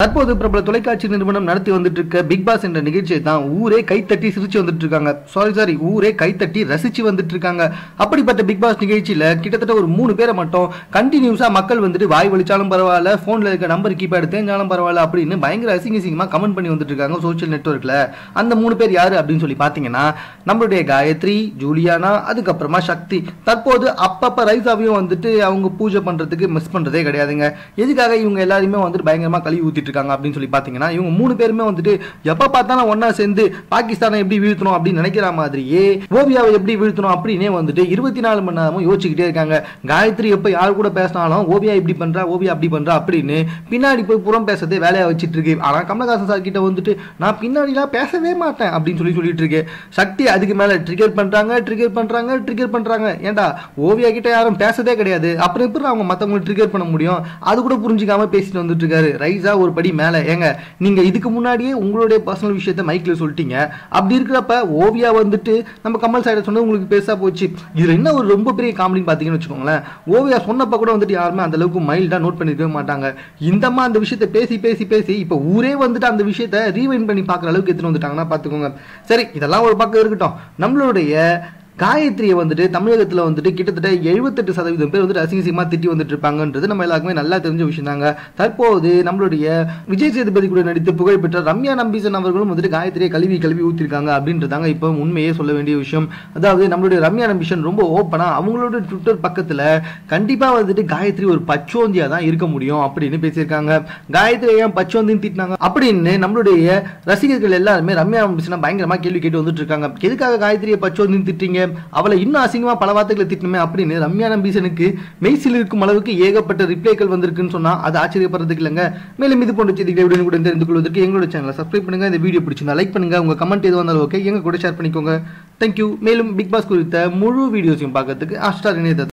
தற்போது பிரபல தொலைக்காட்சி நிறுவனம் நடத்தி வந்துட்டு இருக்க பிக் பாஸ் என்ற நிகழ்ச்சியை தான் ஊரே கைத்தட்டி சிரிச்சு வந்துட்டு இருக்காங்க சாரி சாரி ஊரே கைத்தட்டி ரசிச்சு வந்துட்டு இருக்காங்க அப்படிப்பட்ட பிக் பாஸ் நிகழ்ச்சியில கிட்டத்தட்ட ஒரு மூணு பேரை மட்டும் கண்டினியூஸா மக்கள் வந்துட்டு வாய் வலிச்சாலும் பரவாயில்ல போன்ல இருக்க நம்பர் கீபேடு தேஞ்சாலும் பரவாயில்ல அப்படின்னு பயங்கர அசிங்க அசிங்கமா கமெண்ட் பண்ணி வந்துட்டு இருக்காங்க சோஷியல் நெட்ஒர்க்ல அந்த மூணு பேர் யாரு அப்படின்னு சொல்லி பாத்தீங்கன்னா நம்மளுடைய காயத்ரி ஜூலியானா அதுக்கப்புறமா சக்தி. தற்போது அப்பப்ப ரைசாவையும் வந்துட்டு அவங்க பூஜை பண்றதுக்கு மிஸ் பண்றதே கிடையாதுங்க. எதுக்காக இவங்க எல்லாருமே வந்துட்டு பயங்கரமா கழுவி ஊத்திட்டு இருக்காங்க அப்படின்னு சொல்லி பாத்தீங்கன்னா இவங்க மூணு பேருமே வந்துட்டு எப்ப பார்த்தாலும் ஒன்னா சேர்ந்து பாகிஸ்தானை எப்படி வீழ்த்தணும் அப்படின்னு நினைக்கிற மாதிரியே ஓவியாவை எப்படி வீழ்த்தணும் அப்படின்னே வந்துட்டு இருபத்தி நாலு மணி நேரமும் யோசிச்சுக்கிட்டே இருக்காங்க. காயத்ரி எப்ப யார் கூட பேசினாலும் ஓவியா இப்படி பண்றா ஓவியா அப்படி பண்றா அப்படின்னு பின்னாடி போய் புறம் பேசுறதே வேலையாக வச்சுட்டு இருக்கு ஆனா கமலஹாசன் சார் கிட்ட வந்துட்டு நான் பின்னாடிலாம் பேசவே மாட்டேன் அப்படின்னு சொல்லி சொல்லிட்டு இருக்கேன் சக்தி அதுக்கு மேல ட்ரிகர் பண்றாங்க ட்ரிகர் பண்றாங்க ட்ரிகர் பண்றாங்க. ஏன்டா ஓவியா கிட்ட யாரும் பேசதே கிடையாது. அப்புறம் எப்படி அவங்க மத்தவங்களை ட்ரிகர் பண்ண முடியும்? அது கூட புரிஞ்சுக்காம பேசிட்டு வந்துட்டு இருக்காரு. ரைஸா ஒரு படி மேலே. ஏங்க நீங்கள் இதுக்கு முன்னாடியே உங்களுடைய பர்சனல் விஷயத்த மைக்கில் சொல்லிட்டீங்க. அப்படி இருக்கிறப்ப ஓவியா வந்துட்டு நம்ம கமல் சைடை சொன்னது உங்களுக்கு பேசா போச்சு. இதில் என்ன ஒரு ரொம்ப பெரிய காமெடின்னு பார்த்தீங்கன்னு வச்சுக்கோங்களேன். ஓவியா சொன்னப்ப கூட வந்துட்டு யாருமே அந்த அளவுக்கு மைல்டாக நோட் பண்ணிருக்கவே மாட்டாங்க. இந்தம்மா அந்த விஷயத்தை பேசி பேசி பேசி இப்போ ஊரே வந்துட்டு அந்த விஷயத்த ரீவைண்ட் பண்ணி பார்க்குற அளவுக்கு எடுத்துகிட்டு வந்துட்டாங்கன்னா பார்த்துக்கோங்க. சரி இதெல்லாம் ஒரு பக்கம் இருக்கட்டும். நம்மளுடைய காயத்ரியை வந்துட்டு தமிழகத்தில் வந்துட்டு கிட்டத்தட்ட எழுபத்தெட்டு சதவீதம் பேர் வந்துட்டு அசிங்கசியமாக திட்டி வந்துட்டு இருப்பாங்கன்றது நம்ம எல்லாருக்குமே நல்லா தெரிஞ்ச விஷயம் தாங்க தற்போது நம்மளுடைய விஜய் சேதுபதி கூட நடித்து புகழ்பெற்ற ரம்யா நம்பீசன் அவர்களும் வந்துட்டு காயத்ரியை கழுவி கழுவி ஊற்றிருக்காங்க அப்படின்றதாங்க இப்போ உண்மையே சொல்ல வேண்டிய விஷயம். அதாவது நம்மளுடைய ரம்யா நம்பீசன் ரொம்ப ஓப்பனாக அவங்களோட ட்விட்டர் பக்கத்தில் கண்டிப்பாக வந்துட்டு காயத்ரி ஒரு பச்சோந்தியாக தான் இருக்க முடியும் அப்படின்னு பேசியிருக்காங்க. காயத்ரி ஏன் பச்சோந்தின்னு திட்டினாங்க? அப்படின்னு நம்மளுடைய ரசிகர்கள் எல்லாருமே ரம்யா நம்பீசனை பயங்கரமாக கேள்வி கேட்டு வந்துட்டு இருக்காங்க எதுக்காக காயத்ரியை பச்சோந்தின்னு திட்டீங்க? அவளை இன்னும் அசிங்கமா பல வார்த்தைகளை திட்டணுமே அப்படின்னு ரம்யா நம்பீசனுக்கு மெய்சில் இருக்கும் அளவுக்கு ஏகப்பட்ட ரிப்ளைகள் வந்திருக்குன்னு சொன்னா அது ஆச்சரியப்படுறதுக்கு இல்லைங்க. மேலும் இது போன்ற செய்திகளை உடனே கூட தெரிந்து கொள்வதற்கு எங்களோட சேனலை சப்ஸ்கிரைப் பண்ணுங்க. இந்த வீடியோ பிடிச்சிருந்தா லைக் பண்ணுங்க. உங்க கமெண்ட் எது வந்தாலும் ஓகே எங்க கூட ஷேர் பண்ணிக்கோங்க. தேங்க்யூ மேலும் பிக் பாஸ் குறித்த முழு வீடியோஸையும் பார்க்கறதுக்கு ஹாட்ஸ்டார் இணையத்தை